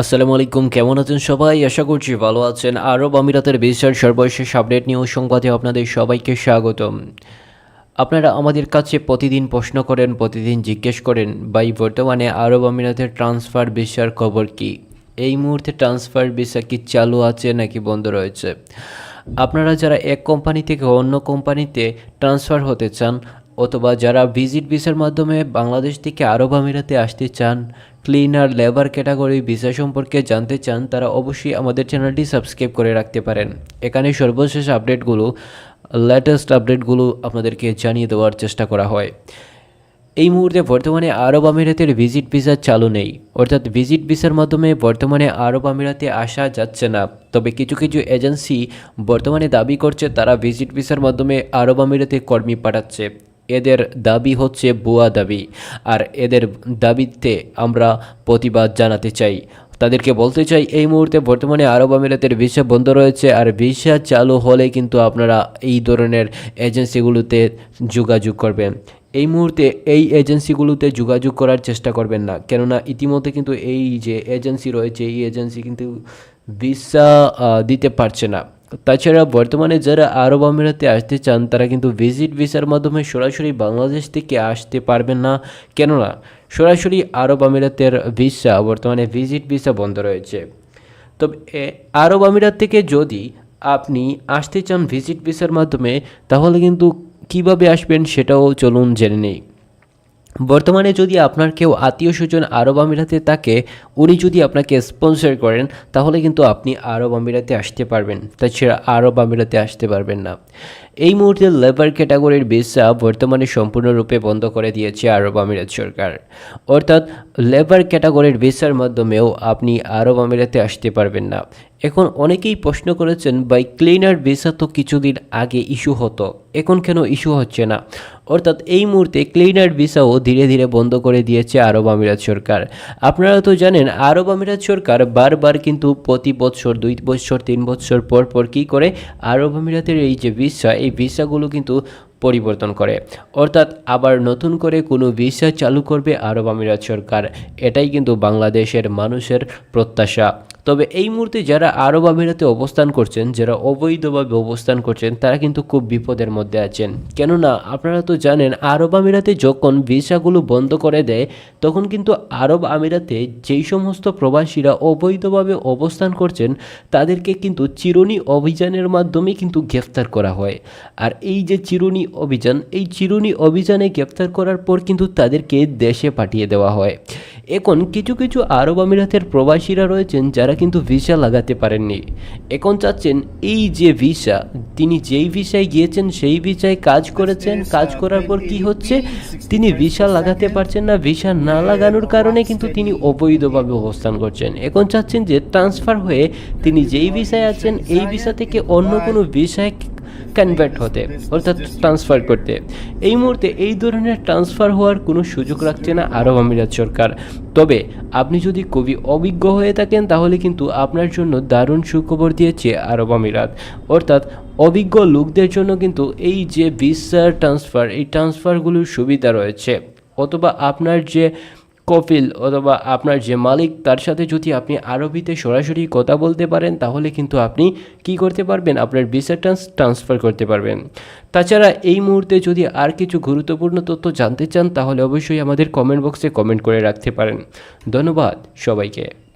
আসসালামু আলাইকুম, কেমন আছেন সবাই? আশা করছি ভালো আছেন। আরব আমিরাতের ভিসার সর্বশেষ আপডেট নিউজ সংবাদে আপনাদের সবাইকে স্বাগতম। আপনারা আমাদের কাছে প্রতিদিন প্রশ্ন করেন, প্রতিদিন জিজ্ঞেস করেন বাই বর্তমানে আরব আমিরাতের ট্রান্সফার ভিসার খবর কি? এই মুহূর্তে ট্রান্সফার ভিসা কি চালু আছে নাকি বন্ধ রয়েছে? আপনারা যারা এক কোম্পানি থেকে অন্য কোম্পানিতে ট্রান্সফার হতে চান অথবা যারা ভিজিট ভিসার মাধ্যমে বাংলাদেশ থেকে আরব আমিরাতে আসতে চান ক্লিনার লেবার ক্যাটাগরি ভিসা সম্পর্কে জানতে চান, তারা অবশ্যই আমাদের চ্যানেলটি সাবস্ক্রাইব করে রাখতে পারেন। এখানে সর্বশেষ আপডেটগুলো লেটেস্ট আপডেটগুলো আপনাদেরকে জানিয়ে দেওয়ার চেষ্টা করা হয়। এই মুহূর্তে বর্তমানে আরব আমিরাতের ভিজিট ভিসা চালু নেই। অর্থাৎ ভিজিট ভিসার মাধ্যমে বর্তমানে আরব আমিরাতে আসা যাচ্ছে না। তবে কিছু কিছু এজেন্সি বর্তমানে দাবি করছে, তারা ভিজিট ভিসার মাধ্যমে আরব আমিরাতে কর্মী পাঠাচ্ছে। এদের দাবি হচ্ছে বুয়া দাবি। আর এদের দাবিতে আমরা প্রতিবাদ জানাতে চাই। তাদেরকে বলতে চাই, এই মুহূর্তে বর্তমানে আরব আমিরাতের ভিসা বন্ধ রয়েছে আর ভিসা চালু হলে কিন্তু আপনারা এই ধরনের এজেন্সিগুলোতে যোগাযোগ করবেন। এই মুহূর্তে এই এজেন্সিগুলোতে যোগাযোগ করার চেষ্টা করবেন না। কেননা ইতিমধ্যে কিন্তু এই যে এজেন্সি রয়েছে, এই এজেন্সি কিন্তু ভিসা দিতে পারছে না। তাছাড়া বর্তমানে যারা আরব আমিরাতে আসতে চান, তারা কিন্তু ভিজিট ভিসার মাধ্যমে সরাসরি বাংলাদেশ থেকে আসতে পারবেন না। কেননা, সরাসরি আরব আমিরাতের ভিসা বর্তমানে ভিজিট ভিসা বন্ধ রয়েছে। তবে আরব আমিরাত থেকে যদি আপনি আসতে চান ভিজিট ভিসার মাধ্যমে, তাহলে কিন্তু কীভাবে আসবেন সেটাও চলুন জেনে নেই। বর্তমানে যদি আপনার কেউ আত্মীয় স্বজন আরব আমিরাতে থাকে, উনি যদি আপনাকে স্পন্সর করেন, তাহলে কিন্তু আপনি আরব আমিরাতে আসতে পারবেন। তাছাড়া আরব আমিরাতে আসতে পারবেন না। এই মুহূর্তে লেবার ক্যাটাগরির ভিসা বর্তমানে সম্পূর্ণরূপে বন্ধ করে দিয়েছে আরব আমিরাত সরকার। অর্থাৎ লেবার ক্যাটাগরির ভিসার মাধ্যমেও আপনি আরব আমিরাতে আসতে পারবেন না। এখন অনেকেই প্রশ্ন করেছেন বাই ক্লিনার ভিসা তো কিছুদিন আগে ইস্যু হতো, এখন কেন ইস্যু হচ্ছে না? অর্থাৎ এই মুহূর্তে ক্লিনার ভিসাও ধীরে ধীরে বন্ধ করে দিয়েছে আরব আমিরাত সরকার। আপনারা তো জানেন, আরব আমিরাত সরকার বারবার কিন্তু প্রতি বছর, দুই বছর, তিন বছর পর পর কী করে? আরব আমিরাতের এই যে ভিসা এই ভিসাগুলো কিন্তু পরিবর্তন করে। অর্থাৎ আবার নতুন করে কোনো ভিসা চালু করবে আরব আমিরাত সরকার। এটাই কিন্তু বাংলাদেশের মানুষের প্রত্যাশা। তবে এই মুহূর্তে যারা আরব আমিরাতে অবস্থান করছেন, যারা অবৈধভাবে অবস্থান করছেন, তারা কিন্তু খুব বিপদের মধ্যে আছেন। কেননা, আপনারা তো জানেন, আরব আমিরাতে যখন ভিসাগুলো বন্ধ করে দেয়, তখন কিন্তু আরব আমিরাতে যেই সমস্ত প্রবাসীরা অবৈধভাবে অবস্থান করছেন, তাদেরকে কিন্তু চিরুনি অভিযানের মাধ্যমে কিন্তু গ্রেফতার করা হয়। আর এই যে চিরুনি অভিযান, এই চিরুনি অভিযানে গ্রেফতার করার পর কিন্তু তাদেরকে দেশে পাঠিয়ে দেওয়া হয়। এখন কিছু কিছু আরব আমিরাতের প্রবাসীরা রয়েছেন যারা কিন্তু ভিসা লাগাতে পারেননি। এখন চাচ্ছেন এই যে ভিসা, তিনি যেই ভিসায় গিয়েছেন সেই ভিসায় কাজ করেছেন, কাজ করার পর কি হচ্ছে? তিনি ভিসা লাগাতে পারছেন না, ভিসা না লাগানোর কারণে কিন্তু তিনি অবৈধভাবে অবস্থান করছেন। এখন চাচ্ছেন যে ট্রান্সফার হয়ে তিনি যেই ভিসায় আছেন, এই ভিসা থেকে অন্য কোনো ভিসায় কনভার্ট হতে, অর্থাৎ ট্রান্সফার করতে। এই মুহূর্তে এই ধরনের ট্রান্সফার হওয়ার কোনো সুযোগ রাখছে না আরব আমিরাত সরকার। তবে আপনি যদি কবি অভিজ্ঞ হয়ে থাকেন, তাহলে কিন্তু আপনার জন্য দারুণ সুখবর দিয়েছে আরব আমিরাত। অর্থাৎ অভিজ্ঞ লোকদের জন্য কিন্তু এই যে ভিসার ট্রান্সফার এই ট্রান্সফারগুলোর সুবিধা রয়েছে। অথবা আপনার যে কপিল অথবা আপনার যে মালিক, তার সাথে যদি আপনি আরবিতে সরাসরি কথা বলতে পারেন, তাহলে কিন্তু আপনি কি করতে পারবেন? আপনার ভিসা ট্রান্স ট্রান্সফার করতে পারবেন। তাছাড়া এই মুহূর্তে যদি আর কিছু গুরুত্বপূর্ণ তথ্য জানতে চান, তাহলে অবশ্যই আমাদের কমেন্ট বক্সে কমেন্ট করে রাখতে পারেন। ধন্যবাদ সবাইকে।